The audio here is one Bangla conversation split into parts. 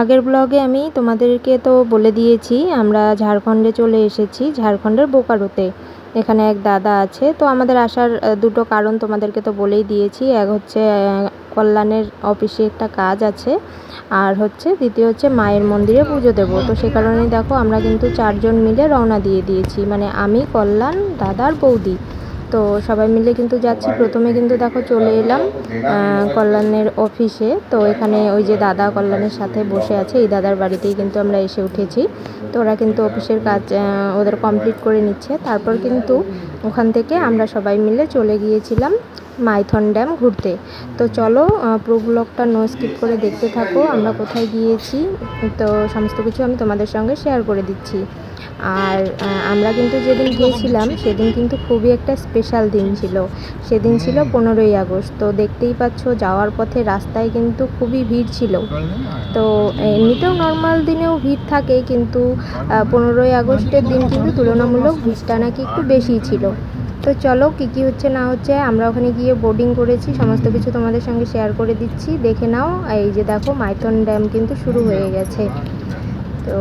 আগের ব্লগে আমি তোমাদেরকে তো বলে দিয়েছি, আমরা ঝাড়খণ্ডে চলে এসেছি, ঝাড়খণ্ডের বোকারোতে। এখানে এক দাদা আছে, তো আমাদের আসার দুটো কারণ তোমাদেরকে তো বলেই দিয়েছি। এক হচ্ছে কল্যাণের অফিসে একটা কাজ আছে, আর হচ্ছে দ্বিতীয় হচ্ছে মায়ের মন্দিরে পুজো দেবো। তো সে কারণেই দেখো, আমরা কিন্তু চারজন মিলে রওনা দিয়ে দিয়েছি। মানে আমি, কল্যাণ দাদার বৌদি। তো সবাই মিলে কিন্তু যাচ্ছি। প্রথমে কিন্তু দেখো চলে এলাম কল্যাণের অফিসে। তো এখানে ওই যে দাদা কল্যাণের সাথে বসে আছে, এই দাদার বাড়িতেই কিন্তু আমরা এসে উঠেছি। তো ওরা কিন্তু অফিসের কাজ ওদের কমপ্লিট করে নিচ্ছে। তারপর কিন্তু ওখান থেকে আমরা সবাই মিলে চলে গিয়েছিলাম। মাইথন ড্যাম ঘুরতে। তো চলো পুরো ব্লগটা নো স্কিপ করে দেখতে থাকো আমরা কোথায় গিয়েছি তো সমস্ত কিছু আমি তোমাদের সঙ্গে শেয়ার করে দিচ্ছি। আর আমরা কিন্তু যেদিন গিয়েছিলাম সেদিন কিন্তু খুবই একটা স্পেশাল দিন ছিল। সেদিন ছিল পনেরোই আগস্ট তো দেখতেই পাচ্ছ যাওয়ার পথে রাস্তায় কিন্তু খুবই ভিড় ছিল। তো এমনিতেও নর্মাল দিনেও ভিড় থাকে কিন্তু পনেরোই আগস্টের দিন কিন্তু তুলনামূলক ভিড়টা নাকি একটু বেশিই ছিল। তো চলো কী কী হচ্ছে না হচ্ছে, আমরা ওখানে গিয়ে বোর্ডিং করেছি, সমস্ত কিছু তোমাদের সঙ্গে শেয়ার করে দিচ্ছি। দেখে নাও, এই যে দেখো মাইথন ড্যাম কিন্তু শুরু হয়ে গেছে। তো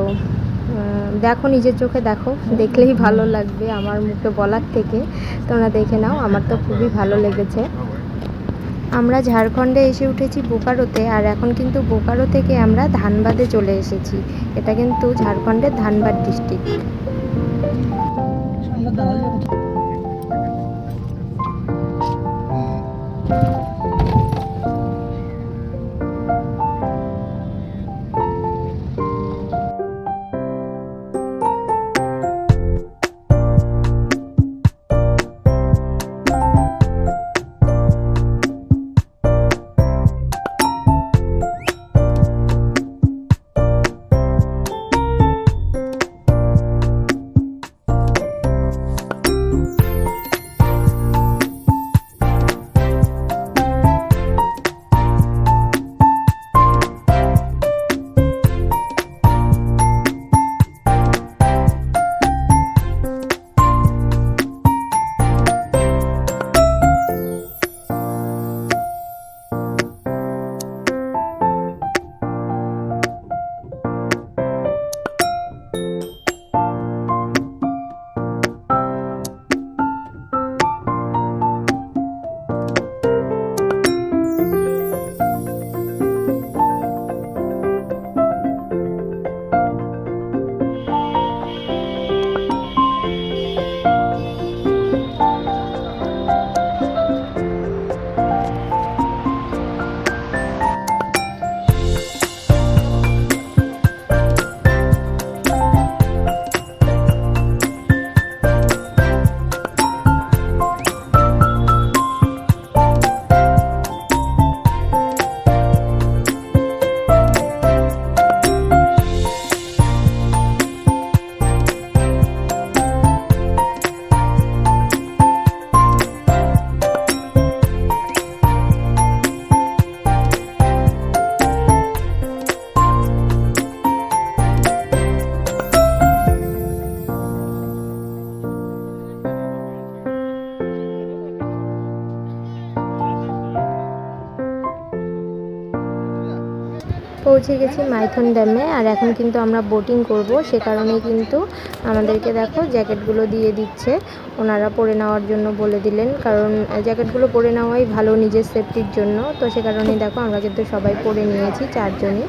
দেখো নিজের চোখে দেখো, দেখলেই ভালো লাগবে আমার মুখে বলার থেকে। তোমরা দেখে নাও, আমার তো খুবই ভালো লেগেছে। আমরা ঝাড়খণ্ডে এসে উঠেছি বোকারোতে, আর এখন কিন্তু বোকারো থেকে আমরা ধানবাদে চলে এসেছি। এটা কিন্তু ঝাড়খণ্ডের ধানবাদ ডিস্ট্রিক্ট পৌঁছে গেছি মাইথন ড্যামে। আর এখন কিন্তু আমরা বোটিং করব, সে কারণে কিন্তু আমাদেরকে দেখো জ্যাকেটগুলো দিয়ে দিচ্ছে। ওনারা পরে নেওয়ার জন্য বলে দিলেন, কারণ জ্যাকেটগুলো পরে নেওয়াই ভালো নিজের সেফটির জন্য। তো সে কারণেই দেখো আমরা কিন্তু সবাই পরে নিয়েছি চারজনই।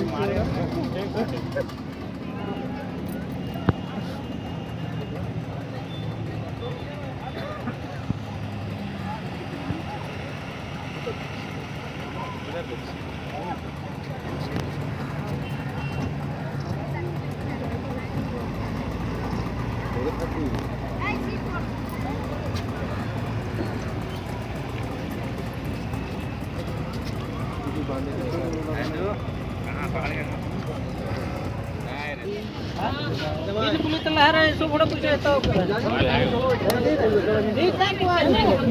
Mario.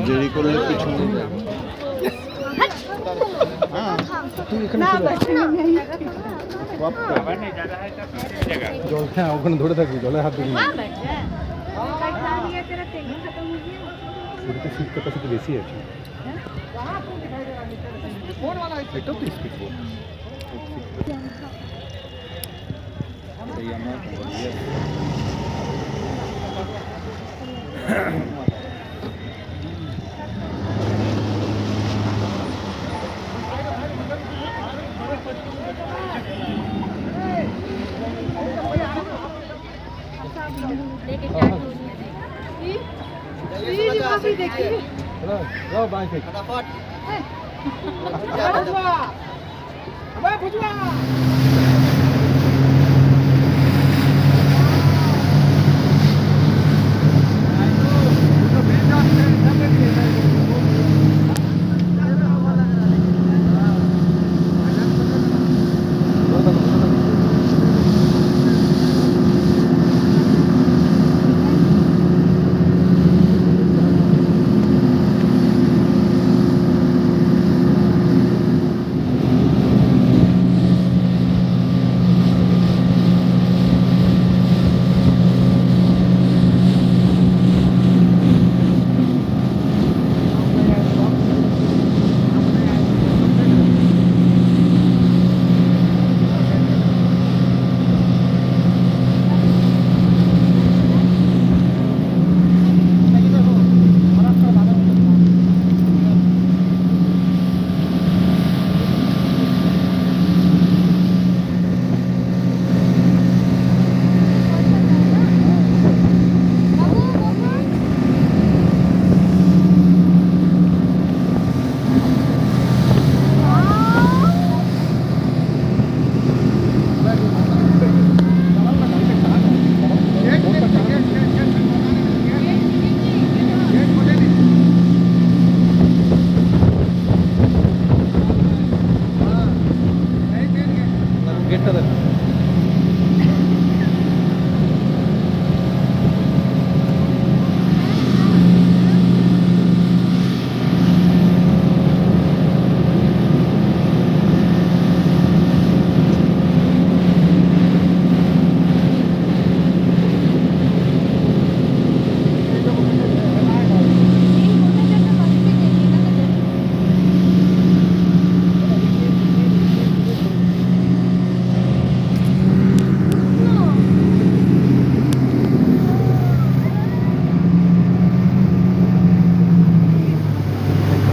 দেরি করলে কিছু হ্যাঁ জল হ্যাঁ ওখানে ধরে থাকবি জলে হাত দিবি। শরীরে শীত ক্যাপাসিটি বেশি আছে। স্পিড বোট देखिए लो लो बाय फटाफट 我也不去啊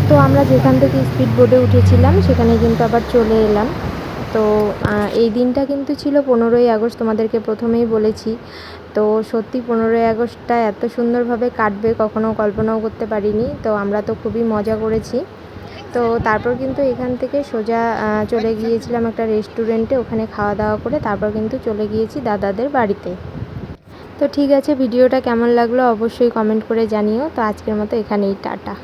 তো আমরা যেখান থেকে স্পিড বোটে উঠেছিলাম, সেখানে কিন্তু আবার চলে এলাম। তো এই দিনটা কিন্তু ছিল পনেরোই আগস্ট, তোমাদেরকে প্রথমেই বলেছি। তো সত্যি পনেরোই আগস্টটা এত সুন্দরভাবে কাটবে, কখনো কল্পনাও করতে পারিনি। তো আমরা তো খুবই মজা করেছি। তো তারপর কিন্তু এখান থেকে সোজা চলে গিয়েছিলাম একটা রেস্টুরেন্টে ওখানে খাওয়া দাওয়া করে তারপর কিন্তু চলে গিয়েছি দাদাদের বাড়িতে। তো ঠিক আছে, ভিডিওটা কেমন লাগল অবশ্যই কমেন্ট করে জানিও। তো আজকের মতো এখানেই, টাটা।